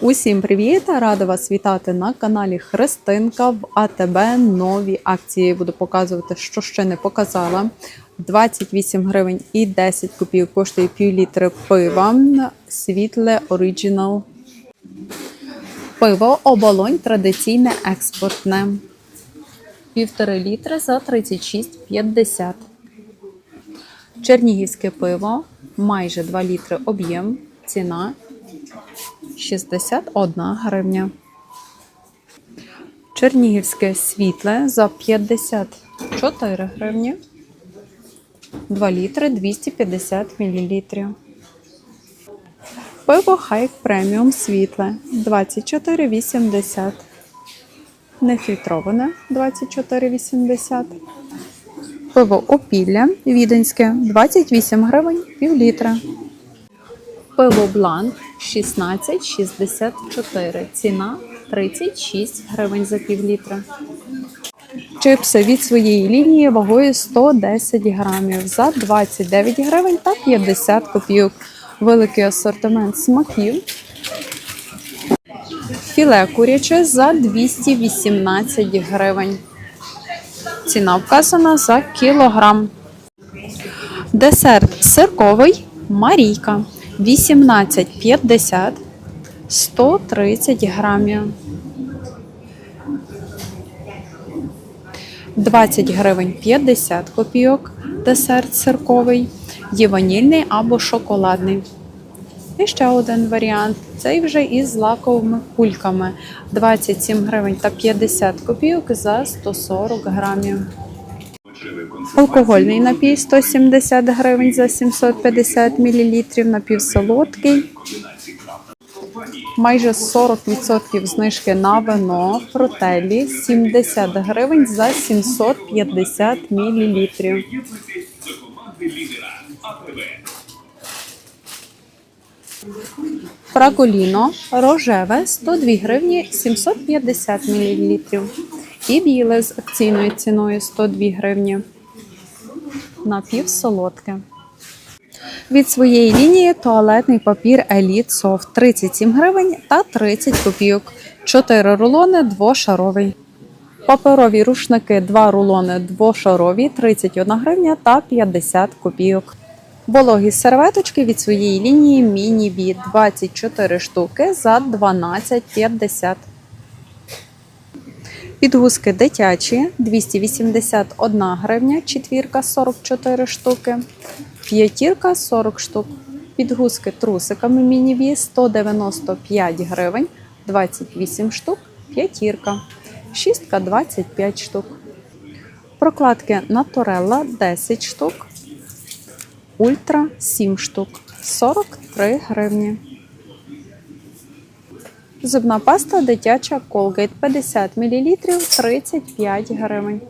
Усім привіт! Рада вас вітати на каналі Христинка в АТБ. Нові акції буду показувати, що ще не показала. 28 гривень і 10 копійок коштує пів літри пива. Світле Original. Пиво оболонь традиційне експортне. Півтори літри за 36,50. Чернігівське пиво майже 2 літри об'єм. Ціна 61 гривня. Чернігівське світле за 54 гривні. 2 літри 250 мл. Пиво Хайк преміум світле 24,80. Нефільтроване 24,80. Пиво опілля віденське 28 гривень пів літра. Пиво Бланк 16,64. Ціна 36 гривень за пів літра. Чипси від своєї лінії вагою 110 грамів за 29 гривень та 50 копійок. Великий асортимент смаків. Філе куряче за 218 гривень. Ціна вказана за кілограм. Десерт сирковий Марійка 18,50 130 грамів. 20 гривень 50 копійок. Десерт сирковий, є ванільний або шоколадний. І ще один варіант. Цей вже із лаковими кульками. 27 гривень та 50 копійок за 140 грамів. Алкогольний напій 170 гривень за 750 мл, напівсолодкий. Майже 40% знижки на вино фрутелі 70 гривень за 750 мл. Фраколіно рожеве 102 гривні 750 мл. І біле з акційною ціною 102 гривні. Напівсолодке. Від своєї лінії туалетний папір Elite Soft 37 гривень та 30 копійок. 4 рулони двошаровий. Паперові рушники 2 рулони двошарові 31 гривня та 50 копійок. Вологі серветочки від своєї лінії міні бі 24 штуки за 12,50. Підгузки дитячі 281 гривня, четвірка 44 штуки, п'ятірка 40 штук. Підгузки трусиками мініві 195 гривень, 28 штук, п'ятірка, шістка 25 штук. Прокладки Наторелла 10 штук, Ультра 7 штук, 43 гривні. Зубна паста дитяча Colgate 50 мл 35 гривень.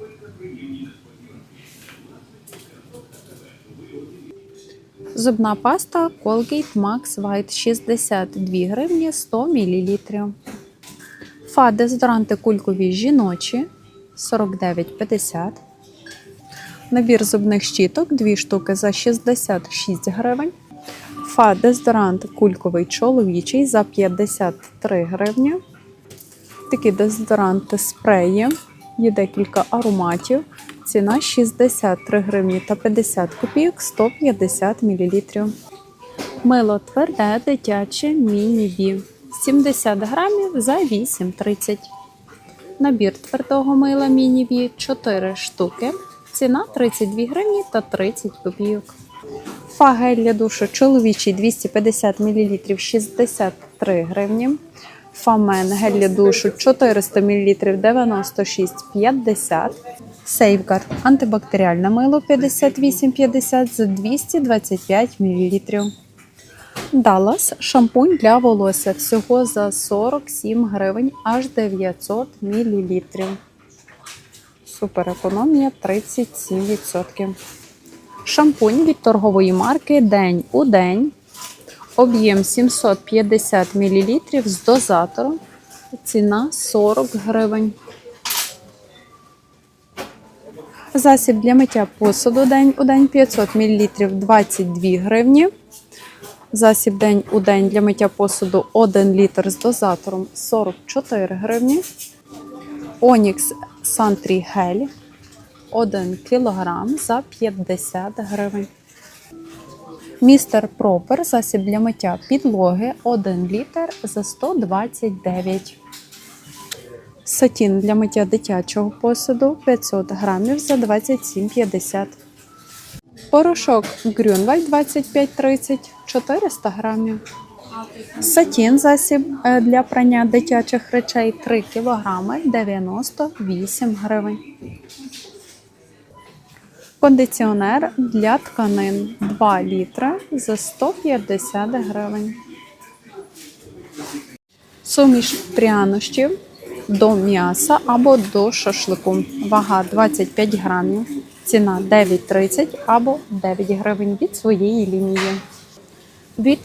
Зубна паста Colgate Max White 62 гривні 100 мл. Фа дезодоранти кулькові жіночі 49,50. Набір зубних щіток 2 штуки за 66 гривень. Фа дезодорант кульковий чоловічий за 53 гривні. Такі дезодоранти спреї. Є декілька ароматів. Ціна 63 гривні та 50 копійок 150 мл. Мило тверде дитяче міні-бі. 70 грамів за 8,30. Набір твердого мила міні-бі 4 штуки. Ціна 32 гривні та 30 копійок. Фа гель для душу чоловічий 250 мл 63 гривні. Фамен гель для душу 400 мл 96,50. Сейфгард антибактеріальне мило 58,50 за 225 мл. Даллас шампунь для волосся всього за 47 гривень аж 900 мл. Супер економія 37%. Шампунь від торгової марки День у день. Об'єм 750 мл з дозатором. Ціна 40 гривень. Засіб для миття посуду день у день 500 мл 22 гривні. Засіб день у день для миття посуду 1 літр з дозатором 44 гривні. Онікс Сантрі Гель 1 кілограм за 50 гривень. Містер Пропер засіб для миття підлоги 1 літр за 129. Сатін для миття дитячого посуду 500 грамів за 27,50. Порошок Грюнвальд 25-30 400 грамів. Сатін засіб е, для прання дитячих речей 3 кг 98 гривень. Кондиціонер для тканин 2 літри за 150 гривень. Суміш прянощів до м'яса або до шашлику. Вага 25 грамів. Ціна 9,30 або 9 гривень від своєї лінії. Від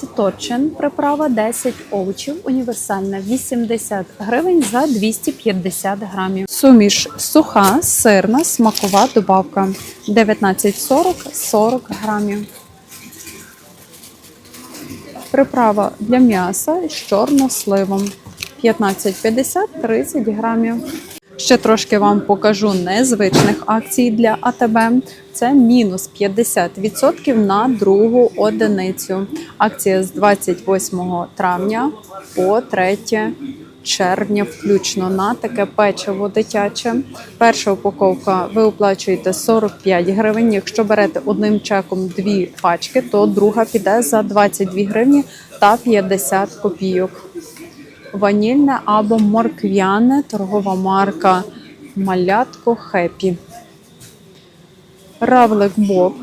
приправа 10 овочів універсальна 80 гривень за 250 грамів. Суміш суха, сирна, смакова добавка 19,40 40 грамів. Приправа для м'яса з чорносливом 15,50 30 грамів. Ще трошки вам покажу незвичних акцій для АТБ. Це мінус 50% на другу одиницю. Акція з 28 травня по 3 червня, включно на таке печиво дитяче. Перша упаковка ви оплачуєте 45 гривень. Якщо берете одним чеком дві пачки, то друга піде за 22 гривні та 50 копійок ванільне або морквяне, торгова марка Малятко Хеппі. Равлик Боб.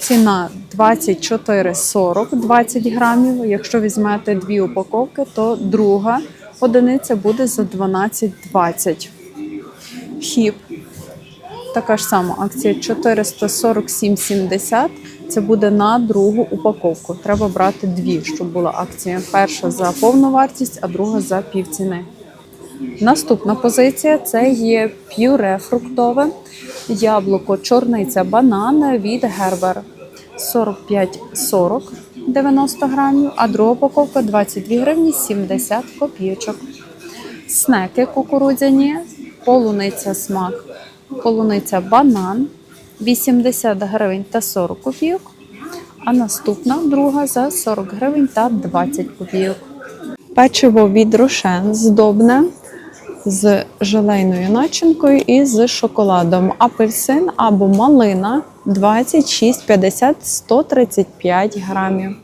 Ціна 24,40 20 грамів. Якщо візьмете дві упаковки, то друга одиниця буде за 12,20. Хіп. Така ж сама акція 447,70. Це буде на другу упаковку. Треба брати дві, щоб була акція. Перша за повну вартість, а друга за півціни. Наступна позиція це є пюре фруктове, яблуко, чорниця, банан від Гербер 45,40 90 грамів, а друга упаковка 22 гривні 70 копійочок. Снеки кукурудзяні, полуниця смак, полуниця банан 80 гривень та 40 копійок. А наступна друга за 40 гривень та 20 копійок. Печиво від Рошен здобне з желейною начинкою і з шоколадом. Апельсин або малина 26,50 135 грамів.